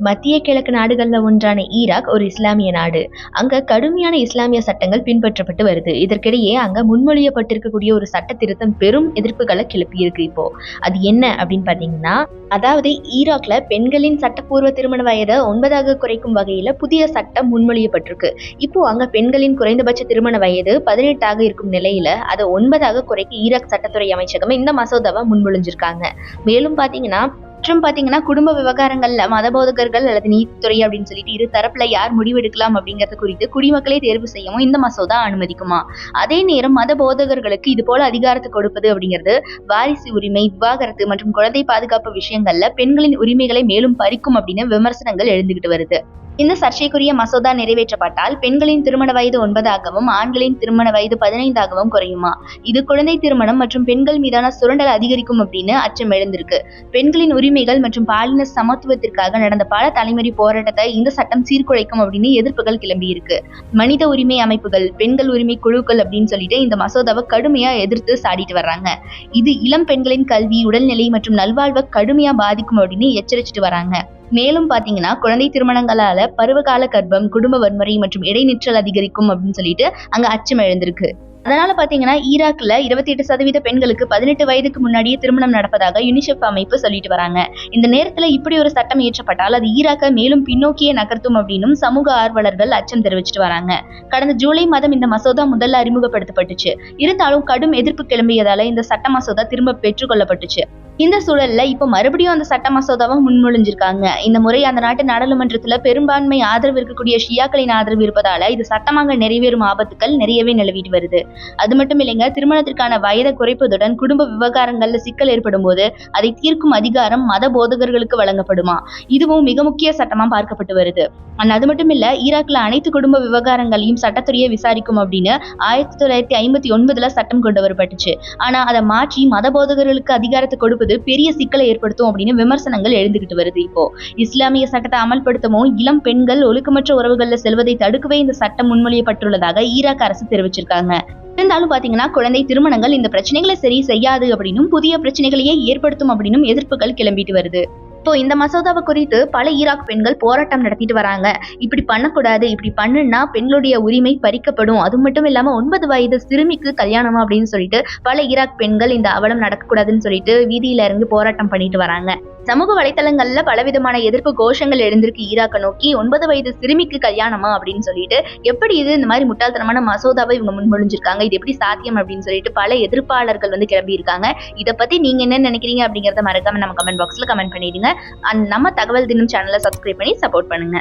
மத்திய கிழக்கு நாடுகளில் ஒன்றான ஈராக் ஒரு இஸ்லாமிய நாடு. அங்க கடுமையான இஸ்லாமிய சட்டங்கள் பின்பற்றப்பட்டு வருது. இதற்கிடையே அங்க முன்மொழியப்பட்டிருக்கக்கூடிய ஒரு சட்ட திருத்தம் பெரும் எதிர்ப்புகளை கிளப்பியிருக்கு இப்போ. அது என்ன அப்படின்னு பாத்தீங்கன்னா அதாவது ஈராக்ல பெண்களின் சட்டப்பூர்வ திருமண வயதை ஒன்பதாக குறைக்கும் வகையில புதிய சட்டம் முன்மொழியப்பட்டிருக்கு. இப்போ அங்க பெண்களின் குறைந்தபட்ச திருமண வயது பதினெட்டாக இருக்கும் நிலையில அதை ஒன்பதாக குறைக்க ஈராக் சட்டத்துறை அமைச்சகம் இந்த மசோதாவை முன்மொழிஞ்சிருக்காங்க. மேலும் பாத்தீங்கன்னா மற்றும் பாத்தீங்கன்னா குடும்ப விவகாரங்கள்ல மதபோதகர்கள் அல்லது நீதித்துறை அப்படின்னு சொல்லிட்டு இரு தரப்புல யார் முடிவெடுக்கலாம் அப்படிங்கறது குறித்து குடிமக்களை தேர்வு செய்யவும் இந்த மசோதா அனுமதிக்குமா? அதே நேரம் மத போதகர்களுக்கு இது போல அதிகாரத்தை கொடுப்பது அப்படிங்கிறது வாரிசு உரிமை விவாகரத்து மற்றும் குழந்தை பாதுகாப்பு விஷயங்கள்ல பெண்களின் உரிமைகளை மேலும் பறிக்கும் அப்படின்னு விமர்சனங்கள் எழுந்துகிட்டு வருது. இந்த சர்ச்சைக்குரிய மசோதா நிறைவேற்றப்பட்டால் பெண்களின் திருமண வயது ஒன்பதாகவும் ஆண்களின் திருமண வயது பதினைந்தாகவும் குறையுமா? இது குழந்தை திருமணம் மற்றும் பெண்கள் மீதான சுரண்டல் அதிகரிக்கும் அப்படின்னு அச்சம் எழுந்திருக்கு. பெண்களின் உரிமைகள் மற்றும் பாலின சமத்துவத்திற்காக நடந்த பல தலைமுறை போராட்டத்தை இந்த சட்டம் சீர்குலைக்கும் அப்படின்னு எதிர்ப்புகள் கிளம்பி இருக்கு மனித உரிமை அமைப்புகள் பெண்கள் உரிமை குழுக்கள் அப்படின்னு சொல்லிட்டு இந்த மசோதாவை கடுமையா எதிர்த்து சாடிட்டு வர்றாங்க. இது இளம் பெண்களின் கல்வி உடல்நிலை மற்றும் நல்வாழ்வை கடுமையா பாதிக்கும் அப்படின்னு எச்சரிச்சிட்டு வராங்க மேலும் பாத்தீங்கன்னா குழந்தை திருமணங்களால பருவகால கர்ப்பம் குடும்ப வன்முறை மற்றும் இடைநிற்றல் அதிகரிக்கும் அப்படின்னு சொல்லிட்டு அங்க அச்சம் எழுந்திருக்கு. அதனால பாத்தீங்கன்னா ஈராக்ல இருபத்தி எட்டு சதவீத பெண்களுக்கு பதினெட்டு வயதுக்கு முன்னாடியே திருமணம் நடப்பதாக யுனிசெஃப் அமைப்பு சொல்லிட்டு வராங்க. இந்த நேரத்துல இப்படி ஒரு சட்டம் இயற்றப்பட்டால் அது ஈராக்கை மேலும் பின்னோக்கியே நகர்த்தும் அப்படின்னும் சமூக ஆர்வலர்கள் அச்சம் தெரிவிச்சிட்டு வராங்க. கடந்த ஜூலை மாதம் இந்த மசோதா முதல்ல அறிமுகப்படுத்தப்பட்டுச்சு. இருந்தாலும் கடும் எதிர்ப்பு கிளம்பியதால இந்த சட்ட மசோதா திரும்ப பெற்றுக்கொள்ளப்பட்டுச்சு இந்த சூழல்ல இப்ப மறுபடியும் அந்த சட்ட மசோதாவை முன்மொழிஞ்சிருக்காங்க. இந்த முறை அந்த நாட்டு நாடாளுமன்றத்துல பெரும்பான்மை ஆதரவு இருக்கக்கூடிய ஷியாக்களின் ஆதரவு இருப்பதால இது சட்டமாக நிறைவேறும் ஆபத்துக்கள் நிறையவே நிலவிட்டு வருது. அது மட்டும் இல்லைங்க திருமணத்திற்கான வயதை குறைப்பதுடன் குடும்ப விவகாரங்கள்ல சிக்கல் ஏற்படும் போது அதை தீர்க்கும் அதிகாரம் மத போதகர்களுக்கு வழங்கப்படுமா? இதுவும் மிக முக்கிய சட்டமா பார்க்கப்பட்டு வருது. அண்ட் அது மட்டும் இல்ல ஈராக்ல அனைத்து குடும்ப விவகாரங்களையும் சட்டத்துறையை விசாரிக்கும் அப்படின்னு ஆயிரத்தி தொள்ளாயிரத்தி ஐம்பத்தி ஒன்பதுல சட்டம் கொண்டு வரப்பட்டுச்சு ஆனா அதை மாற்றி மத போதகர்களுக்கு அதிகாரத்தை கொடுப்பது பெரிய சிக்கலை ஏற்படுத்தும் அப்படின்னு விமர்சனங்கள் எழுந்துகிட்டு வருது இப்போ. இஸ்லாமிய சட்டத்தை அமல்படுத்தவும் இளம் பெண்கள் ஒழுக்கமற்ற உறவுகள்ல செல்வதை தடுக்கவே இந்த சட்டம் முன்மொழியப்பட்டுள்ளதாக ஈராக் அரசு தெரிவிச்சிருக்காங்க. இருந்தாலும் பாத்தீங்கன்னா குழந்தை திருமணங்கள் இந்த பிரச்சனைகளை சரி செய்யாது அப்படின்னும் புதிய பிரச்சனைகளையே ஏற்படுத்தும் அப்படின்னும் எதிர்ப்புகள் கிளம்பிட்டு வருது. இப்போ இந்த மசோதாவை குறித்து பல ஈராக் பெண்கள் போராட்டம் நடத்திட்டு வராங்க. இப்படி பண்ணக்கூடாது இப்படி பண்ணுன்னா பெண்களுடைய உரிமை பறிக்கப்படும். அது மட்டும் இல்லாம ஒன்பது வயது சிறுமிக்கு கல்யாணமா அப்படின்னு சொல்லிட்டு பல ஈராக் பெண்கள் இந்த அவலம் நடக்கக்கூடாதுன்னு சொல்லிட்டு வீதியில இறங்கி போராட்டம் பண்ணிட்டு வராங்க. சமூக வலைத்தளங்கள்ல பலவிதமான எதிர்ப்பு கோஷங்கள் எழுந்திருக்கு ஈராக்கை நோக்கி ஒன்பது வயது சிறுமிக்கு கல்யாணமா? அப்படின்னு சொல்லிட்டு எப்படி இது இந்த மாதிரி முட்டாள்தனமான மசோதாவை இவங்க முன்மொழிஞ்சிருக்காங்க? இது எப்படி சாத்தியம்? அப்படின்னு சொல்லிட்டு பல எதிர்ப்பாளர்கள் வந்து கிளம்பி இருக்காங்க. இதை பத்தி நீங்க என்ன நினைக்கிறீங்க அப்படிங்கறத மறக்காம நம்ம கமெண்ட் பாக்ஸ்ல கமெண்ட் பண்ணிடுங்க. அண்ட் நம்ம தகவல் தினம் சேனலை சப்ஸ்கிரைப் பண்ணி சப்போர்ட் பண்ணுங்க.